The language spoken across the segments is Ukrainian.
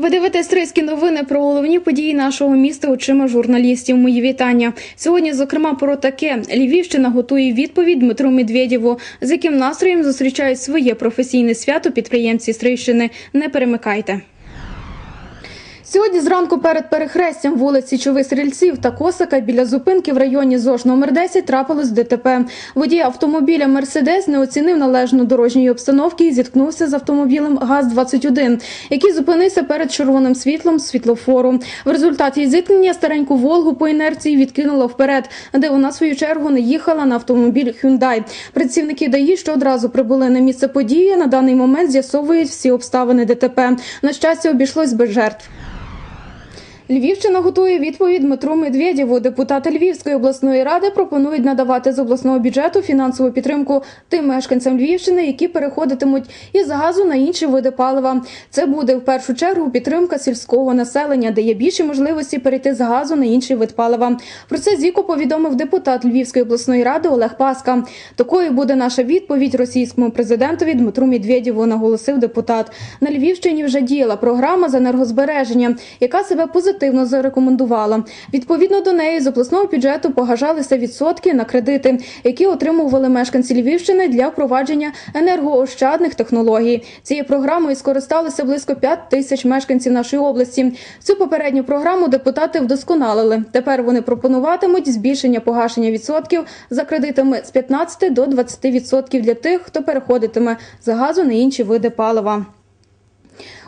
Ви дивитесь риські новини про головні події нашого міста очима журналістів. Мої вітання. Сьогодні, зокрема, про таке Львівщина готує відповідь Дмитру Медведєву, з яким настроєм зустрічають своє професійне свято підприємці Стрийщини. Не перемикайте. Сьогодні зранку перед перехрестям вулиці Чових Стрільців та Косака біля зупинки в районі ЗОЖ номер 10 трапилось ДТП. Водій автомобіля Мерседес не оцінив належну дорожньої обстановки і зіткнувся з автомобілем ГАЗ-21, який зупинився перед червоним світлом світлофору. В результаті зіткнення стареньку Волгу по інерції відкинуло вперед, де вона в свою чергу не їхала на автомобіль Hyundai. Працівники ДАІ, що одразу прибули на місце події, на даний момент з'ясовують всі обставини ДТП. На щастя, обійшлось без жертв. Львівщина готує відповідь Дмитру Медведєву. Депутати Львівської обласної ради пропонують надавати з обласного бюджету фінансову підтримку тим мешканцям Львівщини, які переходитимуть із газу на інші види палива. Це буде в першу чергу підтримка сільського населення, де є більші можливості перейти з газу на інший вид палива. Про це зіку повідомив депутат Львівської обласної ради Олег Паска. Такою буде наша відповідь російському президентові Дмитру Медведєву, наголосив депутат. На Львівщині вже діяла програма з енергозбереження, яка себе позитивно зарекомендувала. Відповідно до неї з обласного бюджету погажалися відсотки на кредити, які отримували мешканці Львівщини для впровадження енергоощадних технологій. Цією програмою скористалися близько 5 тисяч мешканців нашої області. Цю попередню програму депутати вдосконалили. Тепер вони пропонуватимуть збільшення погашення відсотків за кредитами з 15 до 20% відсотків для тих, хто переходитиме з газу на інші види палива.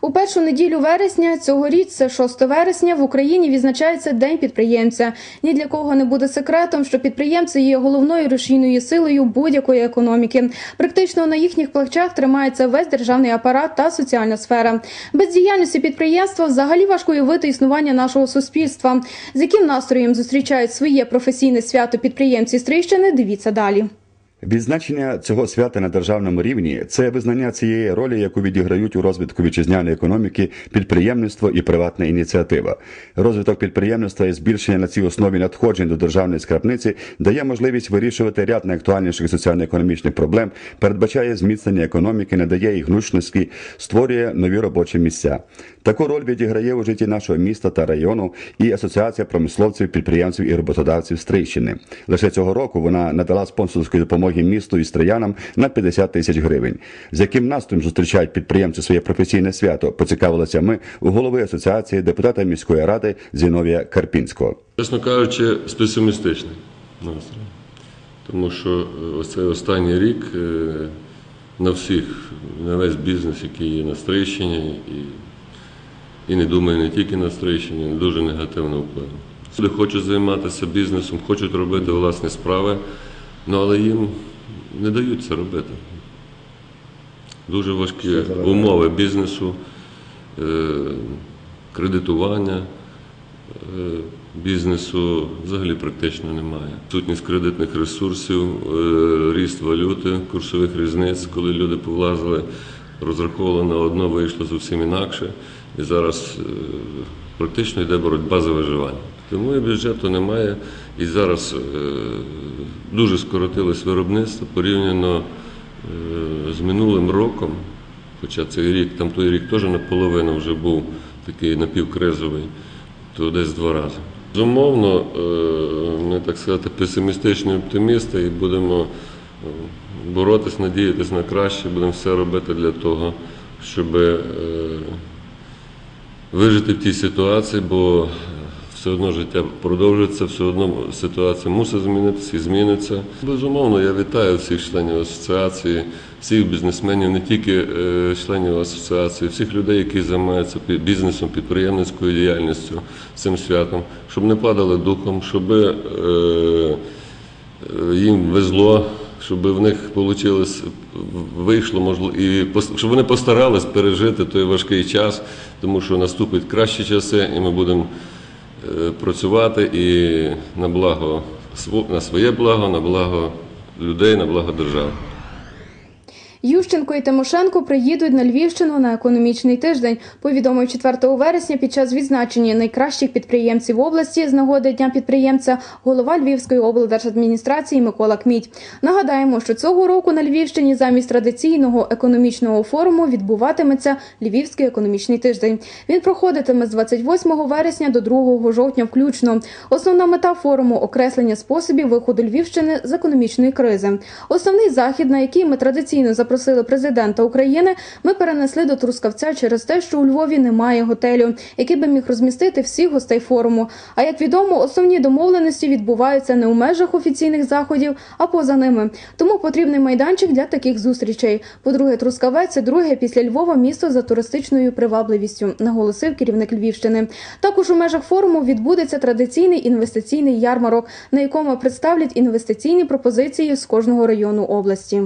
У першу неділю вересня цьогоріч, це 6 вересня, в Україні відзначається День підприємця. Ні для кого не буде секретом, що підприємці є головною рушійною силою будь-якої економіки. Практично на їхніх плечах тримається весь державний апарат та соціальна сфера. Без діяльності підприємства взагалі важко уявити існування нашого суспільства. З яким настроєм зустрічають своє професійне свято підприємці Стрийщини, дивіться далі. Відзначення цього свята на державному рівні це визнання цієї ролі, яку відіграють у розвитку вітчизняної економіки підприємництво і приватна ініціатива. Розвиток підприємництва і збільшення на цій основі надходжень до державної скрабниці дає можливість вирішувати ряд найактуальніших соціально-економічних проблем, передбачає зміцнення економіки, надає їх гнучності, створює нові робочі місця. Таку роль відіграє у житті нашого міста та району і Асоціація промисловців, підприємців і роботодавців Стрийщини. Лише цього року вона надала спонсорської допомоги місту і строянам на 50 тисяч гривень. З яким настроєм зустрічають підприємці своє професійне свято, поцікавилися ми у голови асоціації депутата міської ради Зіновія Карпінського. Чесно кажучи, з песимістичний настрій. Тому що е, ось цей останній рік е, на всіх, на весь бізнес, який є на Стрийщині, і, і не думаю, не тільки на Стрийщині, дуже негативно вплинув. Люди хочуть займатися бізнесом, хочуть робити власні справи, ну, але їм не дають це робити. Дуже важкі умови бізнесу, е, кредитування е, бізнесу взагалі практично немає. Сутність кредитних ресурсів, е, ріст валюти, курсових різниць, коли люди повлазили, розраховували на одно, вийшло зовсім інакше. І зараз практично йде боротьба за виживання. Тому і бюджету немає. І зараз е, дуже скоротилось виробництво порівняно е, з минулим роком. Хоча цей рік, там той рік теж наполовину вже був такий напівкризовий, то десь два рази. Безумовно, е, ми так сказати, песимістичні оптимісти і будемо боротись, надіятися на краще, будемо все робити для того, щоб вижити в тій ситуації, бо все одно життя продовжується, все одно ситуація мусить змінитися і зміниться. Безумовно, я вітаю всіх членів асоціації, всіх бізнесменів, не тільки е, членів асоціації, всіх людей, які займаються бізнесом, підприємницькою діяльністю цим святом, щоб не падали духом, щоб е, е, їм везло. Щоб в них вийшло, вийшло, можливо, і щоб вони постарались пережити той важкий час, тому що наступять кращі часи, і ми будемо працювати і на благо на своє благо, на благо людей, на благо держави. Ющенко і Тимошенко приїдуть на Львівщину на економічний тиждень. Повідомив 4 вересня під час відзначення найкращих підприємців області з нагоди дня підприємця голова Львівської облдержадміністрації Микола Кміть. Нагадаємо, що цього року на Львівщині замість традиційного економічного форуму відбуватиметься Львівський економічний тиждень. Він проходитиме з 28 вересня до 2 жовтня включно. Основна мета форуму окреслення способів виходу Львівщини з економічної кризи. Основний захід, на який ми традиційно запросили президента України, ми перенесли до Трускавця через те, що у Львові немає готелю, який би міг розмістити всіх гостей форуму. А як відомо, основні домовленості відбуваються не у межах офіційних заходів, а поза ними. Тому потрібний майданчик для таких зустрічей. По-друге, Трускавець це друге після Львова місто за туристичною привабливістю, наголосив керівник Львівщини. Також у межах форуму відбудеться традиційний інвестиційний ярмарок, на якому представлять інвестиційні пропозиції з кожного району області.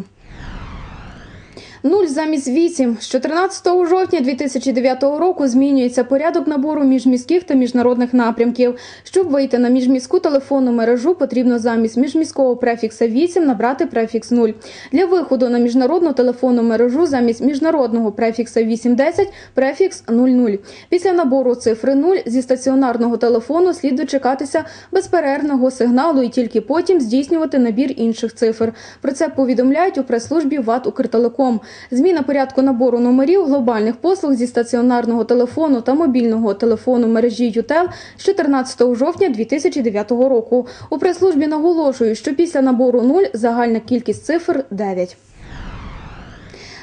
Нуль замість вісім. З 14 жовтня 2009 року змінюється порядок набору міжміських та міжнародних напрямків. Щоб вийти на міжміську телефонну мережу, потрібно замість міжміського префікса 8 набрати префікс 0. Для виходу на міжнародну телефонну мережу замість міжнародного префікса 810 префікс 00. Після набору цифри 0 зі стаціонарного телефону слід дочекатися безперервного сигналу і тільки потім здійснювати набір інших цифр. Про це повідомляють у прес-службі ВАТ Укртелеком. Зміна порядку набору номерів глобальних послуг зі стаціонарного телефону та мобільного телефону мережі ЮТЕЛ з 14 жовтня 2009 року. У прес-службі наголошують, що після набору 0 загальна кількість цифр 9.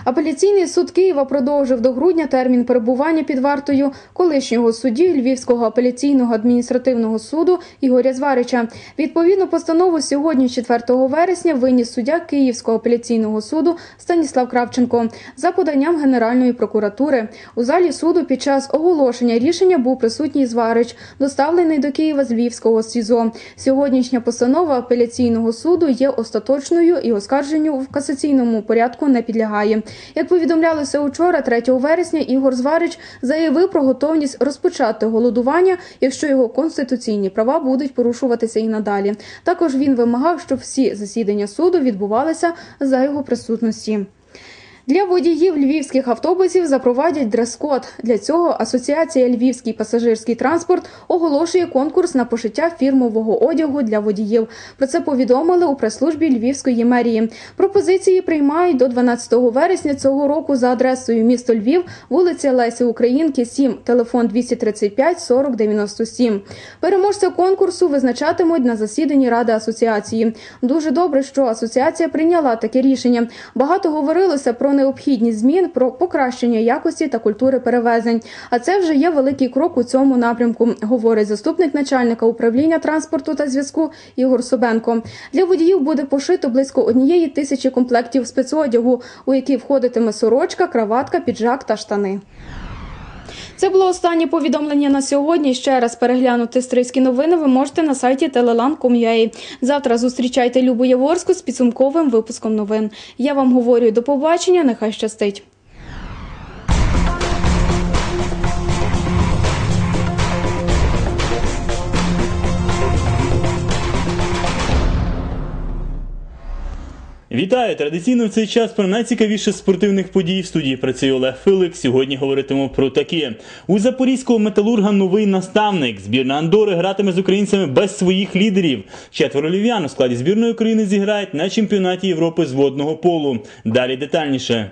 Апеляційний суд Києва продовжив до грудня термін перебування під вартою колишнього судді Львівського апеляційного адміністративного суду Ігоря Зварича. Відповідну постанову сьогодні, 4 вересня, виніс суддя Київського апеляційного суду Станіслав Кравченко за поданням Генеральної прокуратури. У залі суду під час оголошення рішення був присутній Зварич, доставлений до Києва з Львівського СІЗО. Сьогоднішня постанова апеляційного суду є остаточною і оскарженню в касаційному порядку не підлягає. Як повідомлялося учора, 3 вересня, Ігор Зварич заявив про готовність розпочати голодування, якщо його конституційні права будуть порушуватися і надалі. Також він вимагав, щоб всі засідання суду відбувалися за його присутності. Для водіїв львівських автобусів запровадять дрес-код. Для цього Асоціація Львівський пасажирський транспорт оголошує конкурс на пошиття фірмового одягу для водіїв. Про це повідомили у прес-службі Львівської мерії. Пропозиції приймають до 12 вересня цього року за адресою місто Львів, вулиця Лесі Українки, 7, телефон 235 40 97. Переможця конкурсу визначатимуть на засіданні ради асоціації. Дуже добре, що асоціація прийняла таке рішення. Багато говорилося про необхідність змін, про покращення якості та культури перевезень. А це вже є великий крок у цьому напрямку, говорить заступник начальника управління транспорту та зв'язку Ігор Собенко. Для водіїв буде пошито близько однієї тисячі комплектів спецодягу, у які входитиме сорочка, краватка, піджак та штани. Це було останнє повідомлення на сьогодні. Ще раз переглянути стрийські новини ви можете на сайті telelan.com.ua. Завтра зустрічайте Любу Яворську з підсумковим випуском новин. Я вам говорю до побачення. Нехай щастить. Вітаю! Традиційно в цей час про найцікавіше спортивних подій в студії працює Олег Филик. Сьогодні говоритимемо про таке. У запорізького металурга новий наставник. Збірна Андори гратиме з українцями без своїх лідерів. Четверо лів'ян у складі збірної України зіграють на чемпіонаті Європи з водного полу. Далі детальніше.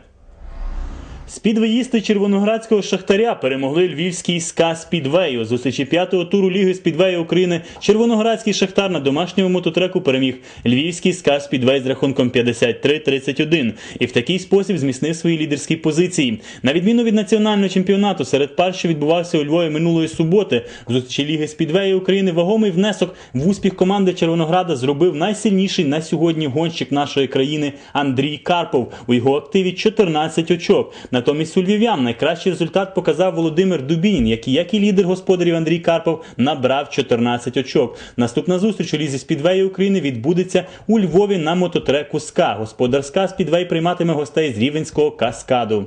Спідвеїсти червоноградського шахтаря перемогли львівський СКА Спідвей. У зустрічі п'ятого туру Ліги Спідвею України червоноградський шахтар на домашньому мототреку переміг львівський СКА Спідвей з рахунком 53-31 і в такий спосіб зміцнив свої лідерські позиції. На відміну від національного чемпіонату, серед пар, що відбувався у Львові минулої суботи, в зустрічі Ліги Спідвею України вагомий внесок в успіх команди Червонограда зробив найсильніший на сьогодні гонщик нашої країни Андрій Карпов. У його активі 14 очок. Натомість у львів'ян найкращий результат показав Володимир Дубінін, який, як і лідер господарів Андрій Карпов, набрав 14 очок. Наступна зустріч у лізі Спідвею України відбудеться у Львові на мототреку СКА. Господар СКА Спідвей прийматиме гостей з Рівенського каскаду.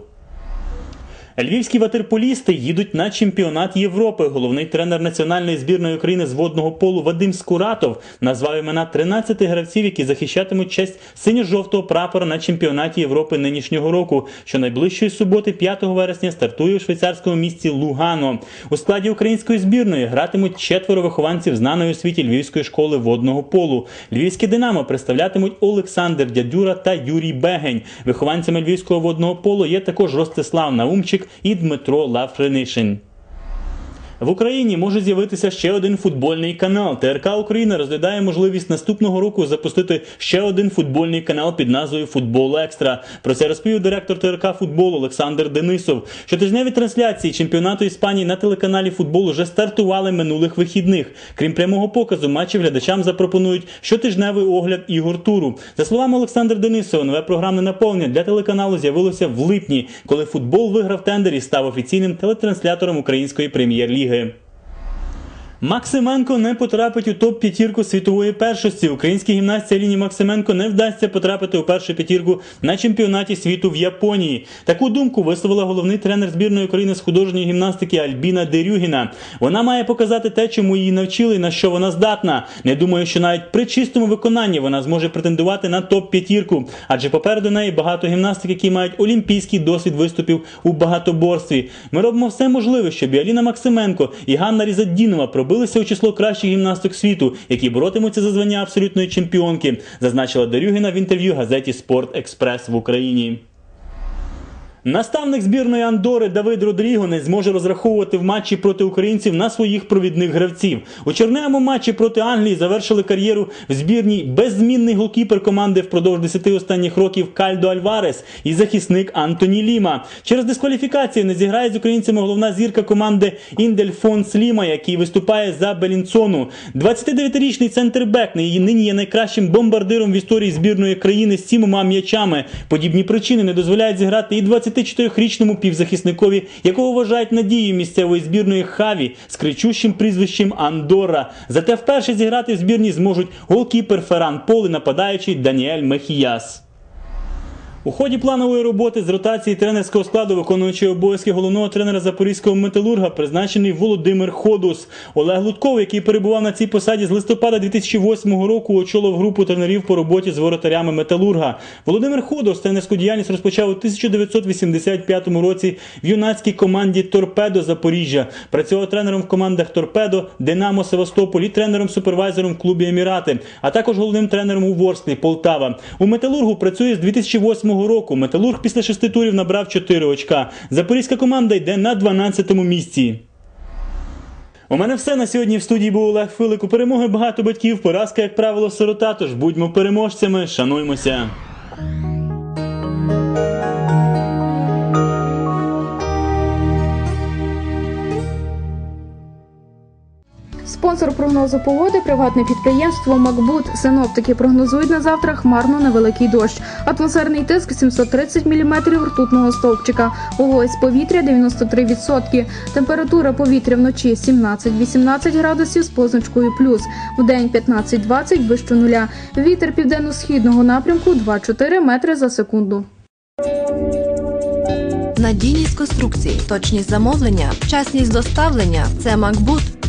Львівські ватерполісти їдуть на чемпіонат Європи. Головний тренер національної збірної України з водного полу Вадим Скуратов назвав імена 13 гравців, які захищатимуть честь синьо-жовтого прапора на чемпіонаті Європи нинішнього року, що найближчої суботи, 5 вересня, стартує у швейцарському місті Лугано. У складі української збірної гратимуть четверо вихованців знаної у світі Львівської школи водного полу. Львівське Динамо представлятимуть Олександр Дядюра та Юрій Бегень. Вихованцями львівського водного полу є також Ростислав Наумчик і Дмитро Лавренишин. В Україні може з'явитися ще один футбольний канал. ТРК Україна розглядає можливість наступного року запустити ще один футбольний канал під назвою Футбол Екстра. Про це розповів директор ТРК футболу Олександр Денисов. Щотижневі трансляції чемпіонату Іспанії на телеканалі футбол вже стартували минулих вихідних. Крім прямого показу, матчів глядачам запропонують щотижневий огляд ігор туру. За словами Олександра Денисова, нове програмне наповнення для телеканалу з'явилося в липні, коли футбол виграв тендер і став офіційним телетранслятором української прем'єр-ліги. him. Максименко не потрапить у топ п'ятірку світової першості. Українській гімнастці Аліні Максименко не вдасться потрапити у першу п'ятірку на чемпіонаті світу в Японії. Таку думку висловила головний тренер збірної України з художньої гімнастики Альбіна Дерюгіна. Вона має показати те, чому її навчили, на що вона здатна. Не думаю, що навіть при чистому виконанні вона зможе претендувати на топ п'ятірку, адже попереду неї багато гімнастик, які мають олімпійський досвід виступів у багатоборстві. Ми робимо все можливе, щоб і Аліна Максименко і Ганна Різаддінова пробилися у число кращих гімнасток світу, які боротимуться за звання абсолютної чемпіонки, зазначила Дерюгіна в інтерв'ю газеті Спорт Експрес в Україні. Наставник збірної Андори Давид Родріго не зможе розраховувати в матчі проти українців на своїх провідних гравців. У черневому матчі проти Англії завершили кар'єру в збірній беззмінний голкіпер команди впродовж 10 останніх років Кальдо Альварес і захисник Антоні Ліма. Через дискваліфікацію не зіграє з українцями головна зірка команди Індельфонс Ліма, який виступає за Белінсону. 29-річний центрбек нині є найкращим бомбардиром в історії збірної країни з сімома м'ячами. Подібні причини не дозволяють зіграти і 24-річному півзахисникові, якого вважають надією місцевої збірної Хаві з кричущим прізвищем Андора. Зате вперше зіграти в збірні зможуть голкіпер Ферран Пол нападаючий Даніель Мехіяс. У ході планової роботи з ротації тренерського складу, виконуючи обов'язки головного тренера запорізького металурга, призначений Володимир Ходус. Олег Лутков, який перебував на цій посаді з листопада 2008 року, очолив групу тренерів по роботі з воротарями металурга. Володимир Ходус тренерську діяльність розпочав у 1985 році в юнацькій команді Торпедо Запоріжжя. Працював тренером в командах Торпедо, Динамо Севастополь і тренером-супервайзером в клубі Емірати, а також головним тренером у Ворсклі Полтава. У металургу працює з 2008 року. Металург після шести турів набрав 4 очка. Запорізька команда йде на 12-му місці. У мене все на сьогодні в студії був Олег Филик. У перемоги багато батьків. Поразка, як правило, сирота. Тож будьмо переможцями, шануймося. Спонсор прогнозу погоди приватне підприємство Макбут. Синоптики прогнозують на завтра хмарно невеликий дощ. Атмосферний тиск 730 мм ртутного стовпчика. Вологість повітря 93%. Температура повітря вночі 17-18 градусів з позначкою плюс. Вдень 15-20 вище нуля. Вітер південно-східного напрямку 2-4 метри за секунду. Надійність конструкцій, точність замовлення, вчасність доставлення це Макбут.